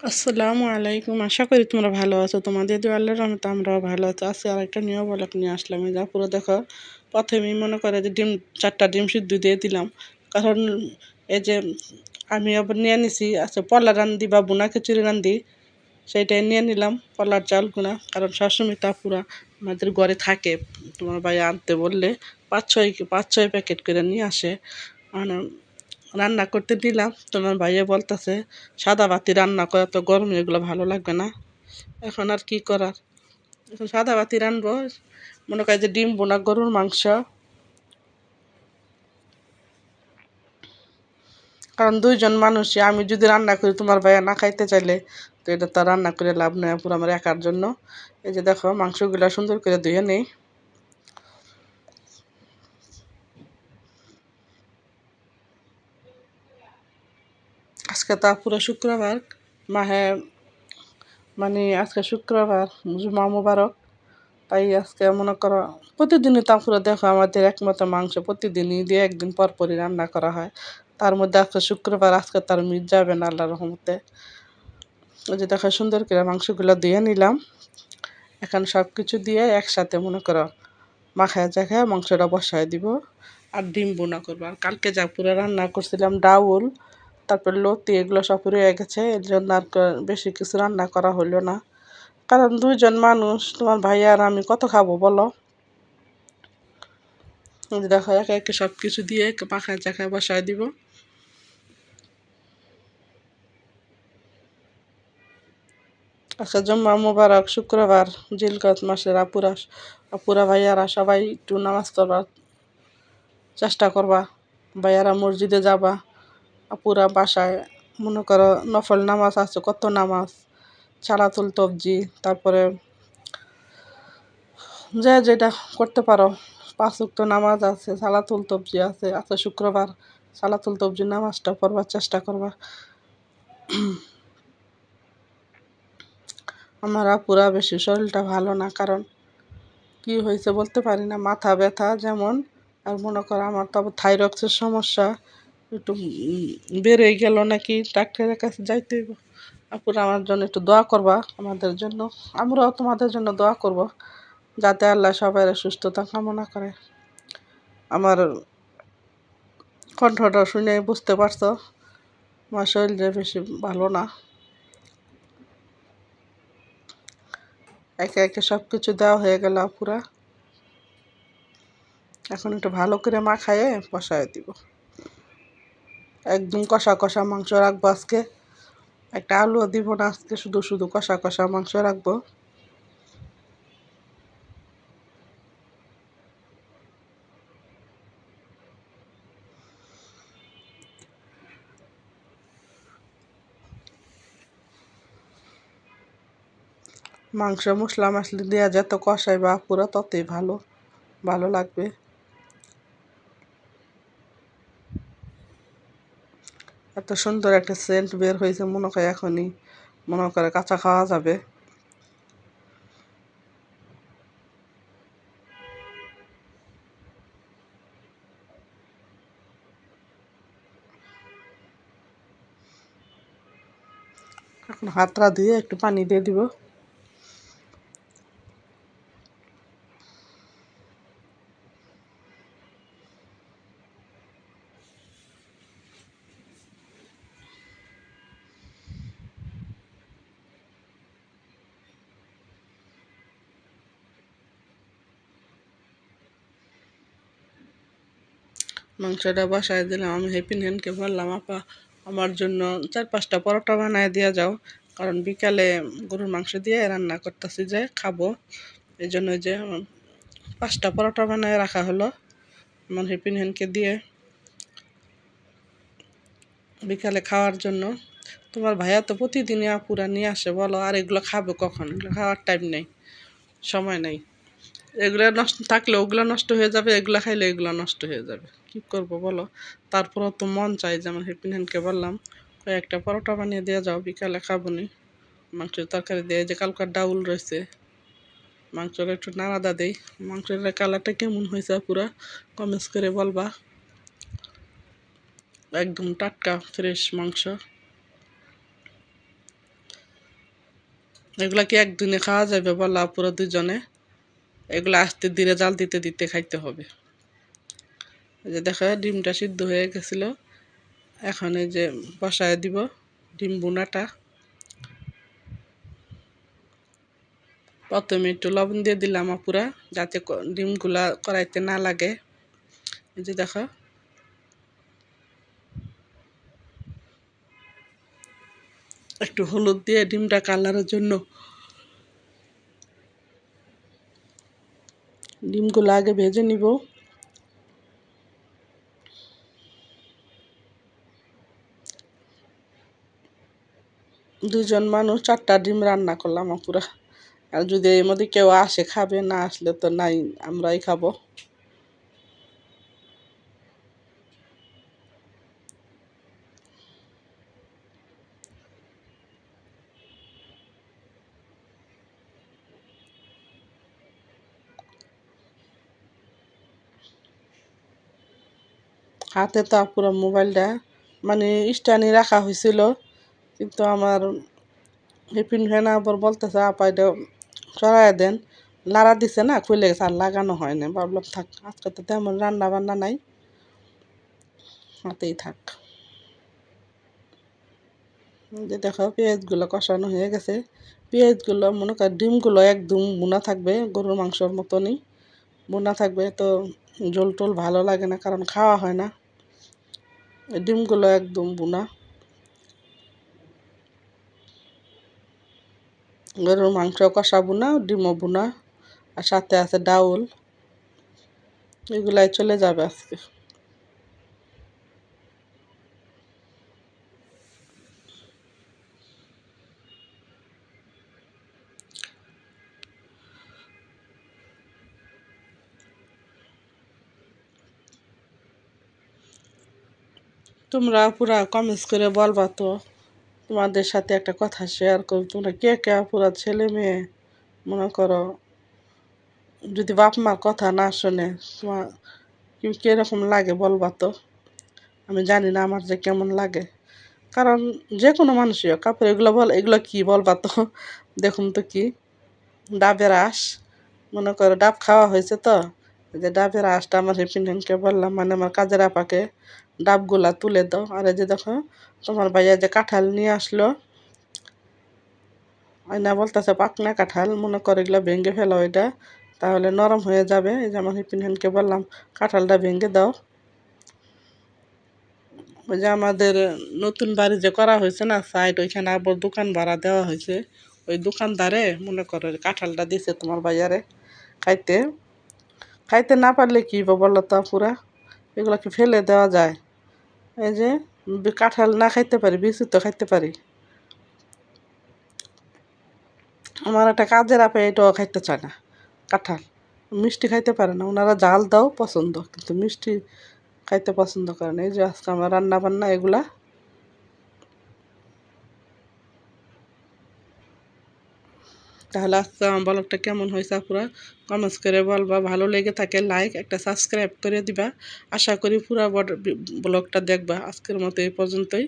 আসসালামু আলাইকুম। আশা করি তোমরা ভালো আছো। তোমাদের দু আল্লাহর রহমতে আমরাও ভালো আছি। আজকে আর একটা নিয়ে বলক নিয়ে আসলাম যা পুরো দেখো, প্রথমেই মনে করে যে ডিম, চারটা ডিম সিদ্ধ দিয়ে দিলাম। কারণ এই যে আমি আবার নিয়ে নিছি আচ্ছা পলা রান্ধি বা বুনা খিচুড়ি রান্ধি, সেইটাই নিয়ে নিলাম পলার চালগুনা কারণ সবসময় তা পুরা আমাদের ঘরে থাকে। তোমার ভাই আনতে বললে পাঁচ ছয় পাঁচ ছয় প্যাকেট করে নিয়ে আসে। মানে রান্না করতে দিলাম। তোমার ভাইয়া বলতেছে, সাদা বাতি রান্না করা তো গরমে, এগুলো ভালো লাগবে না। এখন আর কি করার? এখন সাদা বাতি রানবো, মনে করে যে ডিম বোনা, গরুর মাংস। কারণ দুইজন মানুষই, আমি যদি রান্না করি তোমার ভাইয়া না খাইতে চাইলে, তো এটা তো রান্না করে লাভ নেই পুরো আমার একার জন্য। এই যে দেখো, মাংসগুলো সুন্দর করে ধুয়ে নেই। আজকে তা পুরো শুক্রবার, মাহে মানে আজকে শুক্রবার, জুমা মুবারক। তাই আজকে মনে করো প্রতিদিনই তা পুরো দেখো, আমাদের একমাত্র মাংস প্রতিদিনই দিয়ে একদিন পর পরই রান্না করা হয়। তার মধ্যে আজকে শুক্রবার, আজকে তার মিট যাবে না আল্লাহ রহমতে। ওই যে দেখো সুন্দর করে মাংসগুলো দিয়ে নিলাম। এখন সব কিছু দিয়ে একসাথে মনে করো মাখায় জায়গায় মাংসটা বসায় দিব। আর ডিম বোনা করব। আর কালকে যা পুরো রান্না করছিলাম, ডাউল তারপর লতি এগুলো সব রয়ে গেছে। এর জন্য আর বেশি কিছু রান্না করা হলো না। কারণ দুইজন মানুষ, তোমার ভাই আর আমি কত খাব বলো? দেখো, একে একে সব কিছু দিয়ে পাখায় চাখায় বসায় দিব। আচ্ছা জম্মা মুবারক, শুক্রবার, জিলকত মাসের আপুরা আপুরা ভাইয়ারা সবাই একটু নামাজ পড়বার চেষ্টা করবা। ভাইয়ারা মসজিদে যাবা। আপুরা বাসায়, মনে করো নফল নামাজ আছে, কত নামাজ ছাড়াতুল তবজি তারপরে যে যেটা করতে পারো, পাঁচ উক্ত নামাজ আছে, সালাতুল তবজি আছে আছে শুক্রবার সালাতুল তবজি নামাজটা পড়বার চেষ্টা করবা। আমার পুরা বেশি শরীরটা ভালো না, কারণ কি হয়েছে বলতে পারি না, মাথা ব্যথা যেমন, আর মনে করো আমার তো থাইরক্সের সমস্যা একটু বেড়ে গেল নাকি? ডাক্তারের কাছে যাইতে আপুরা আমার জন্য একটু দোয়া করবা আমাদের জন্য। আমরাও তোমাদের জন্য দোয়া করব যাতে আল্লাহ সবাই সুস্থতা কামনা করে। আমার কণ্ঠটা শুনে বুঝতে পারছ, আমার শরীরে বেশি ভালো না। একে একে সব কিছু দেওয়া হয়ে গেল আপুরা। এখন একটু ভালো করে মা খাইয়ে বসায় দিব। একদম কষা কষা মাংস রাখব আজকে। একটা আলুও দিব না আজকে, শুধু শুধু কষা কষা মাংস রাখব। মাংস মশলা মশলি দেওয়া যত কষাই বা পুরো ততই ভালো ভালো লাগবে। এত সুন্দর একটা সেন্ট বের হয়েছে, মনে করে এখনই। মনে করে কাঁচা খাওয়া যাবে। এখন হাতটা দিয়ে একটু পানি দিয়ে দিব। মাংসটা বসায় দিলাম, আমি হ্যাপি হ্যান্ডকে বললাম, আপা, আমার জন্য চার পাঁচটা পরোটা বানায় দিয়ে যাও। কারণ বিকালে গরুর মাংস দিয়ে রান্না করতেছি যে, খাব। এই জন্য যে পাঁচটা পরোটা বানায় রাখা হলো আমার হ্যাপি হ্যান্ডকে দিয়ে। বিকালে খাওয়ার জন্য। তোমার ভাইয়া তো প্রতিদিনই আপুরা নিয়ে আসে, বলো, আর এগুলো খাবে কখন? এগুলো খাওয়ার টাইম নেই, সময় নেই। এগুলো নষ্ট, থাকলে ওগুলো নষ্ট হয়ে যাবে, এগুলো খাইলে এগুলো নষ্ট হয়ে যাবে। কি করব বলো? তারপরও তো মন চাই যেমন হেপিন হ্যান্ডকে বললাম কয়েকটা পরোটা বানিয়ে দেওয়া যাও, বিকালে খাব নি। মাংসের তরকারি দিয়ে যে কালকার ডাউল রয়েছে, মাংসটা একটু নাড়াদা দেই। মাংসের কালারটা কেমন হয়েছে পুরো কমেন্টস করে বলবা। একদম টাটকা ফ্রেশ মাংস। এগুলা কি একদিনে খাওয়া যাবে বলা পুরো দুজনে? এগুলো আস্তে ধীরে জাল দিতে দিতে খাইতে হবে। যে দেখো, ডিমটা সিদ্ধ হয়ে গেছিল। এখন এই যে বসায় দিব ডিম বোনাটা। প্রথমে একটু লবণ দিয়ে দিলাম পুরা যাতে ডিমগুলা কড়াইতে না লাগে। এই যে দেখো। একটু হলুদ দিয়ে ডিমটা কালারের জন্য ডিমগুলো আগে ভেজে নিব দুজন মানুষ চারটা ডিম রান্না করলাম পুরা আর যদি এর মধ্যে কেউ আসে, খাবে, না আসলে তো নাই, আমরাই খাব। হাতে তো পুরো মোবাইলটা মানে স্ট্যান্ডে রাখা হয়েছিল। কিন্তু আমার হিপিন ফ্যান আবার বলতেছে, আপা, এটা সরাই দেন। লাড়া দিছে না খুলে গেছে, আর লাগানো হয় না। ভাবলাম, থাক, আজকে তো তেমন রান্না বান্না নাই। হাতেই থাক। যে দেখো, পেঁয়াজগুলো কষানো হয়ে গেছে। পেঁয়াজগুলো, মনে কর, ডিমগুলো একদম বোনা থাকবে, গরুর মাংসর মতনই বোনা থাকবে। তো ঝোল টোল ভালো লাগে না, কারণ খাওয়া হয় না। ডিমগুলো একদম বোনা গরুর মাংস কষা বোনা ডিমও বোনা আর সাথে আছে ডাউল। এগুলাই চলে যাবে আজকে। তোমরা পুরা কমেন্টস করে বলবা তো। তোমাদের সাথে একটা কথা শেয়ার করো তোমরা। কে কে পুরা ছেলে মেয়ে? মনে করো। যদি বাপ মার কথা না শোনে তোমার কীরকম লাগে বলবা তো? আমি জানি না আমার যে কেমন লাগে। কারণ যে কোনো মানুষই কাপড় এগুলো বল এগুলো কী বলবা তো? দেখুন তো কি। ডাবের আঁশ। মনে করো ডাব খাওয়া হয়েছে তো। যে ডাবের আঁশটা আমার হেপিনকে বললাম মানে আমার কাজের আপাকে ডাবগুলা তুলে দাও। আর এই যে দেখো, তোমার ভাইয়া যে কাঁঠাল নিয়ে আসলো, আয়না বলতেছে পাকনা কাঁঠাল, মনে করে এগুলো ভেঙে ফেলো এটা তাহলে নরম হয়ে যাবে। এই যে আমার হিপিন হেনকে বললাম, কাঁঠালটা ভেঙে দাও। ওই যে আমাদের নতুন বাড়ি যে করা হয়েছে না সাইড ওইখানে আবার দোকান ভাড়া দেওয়া হয়েছে। ওই দোকানদারে মনে করো কাঁঠালটা দিছে তোমার বাজারে খাইতে। খাইতে না পারলে কি বলো তো পুরা এগুলো কি ফেলে দেওয়া যায়। এই যে, কাঁঠাল না খাইতে পারি, বিচি তো খাইতে পারি। আমার একটা কাজের আপে এটাও খাইতে চায় না। কাঁঠাল। মিষ্টি খাইতে পারে না। ওনারা জাল দাও পছন্দ, কিন্তু মিষ্টি খাইতে পছন্দ করে না। এই যে আজকে আমার রান্না বান্না এগুলা। তাহলে আজকে আমার ব্লগটা কেমন হয়েছে পুরা কমেন্টস করে বলবা। ভালো লেগে থাকে লাইক একটা সাবস্ক্রাইব করে দিবা। আশা করি পুরা ব্লগটা দেখবা। আজকের মতো এই পর্যন্তই।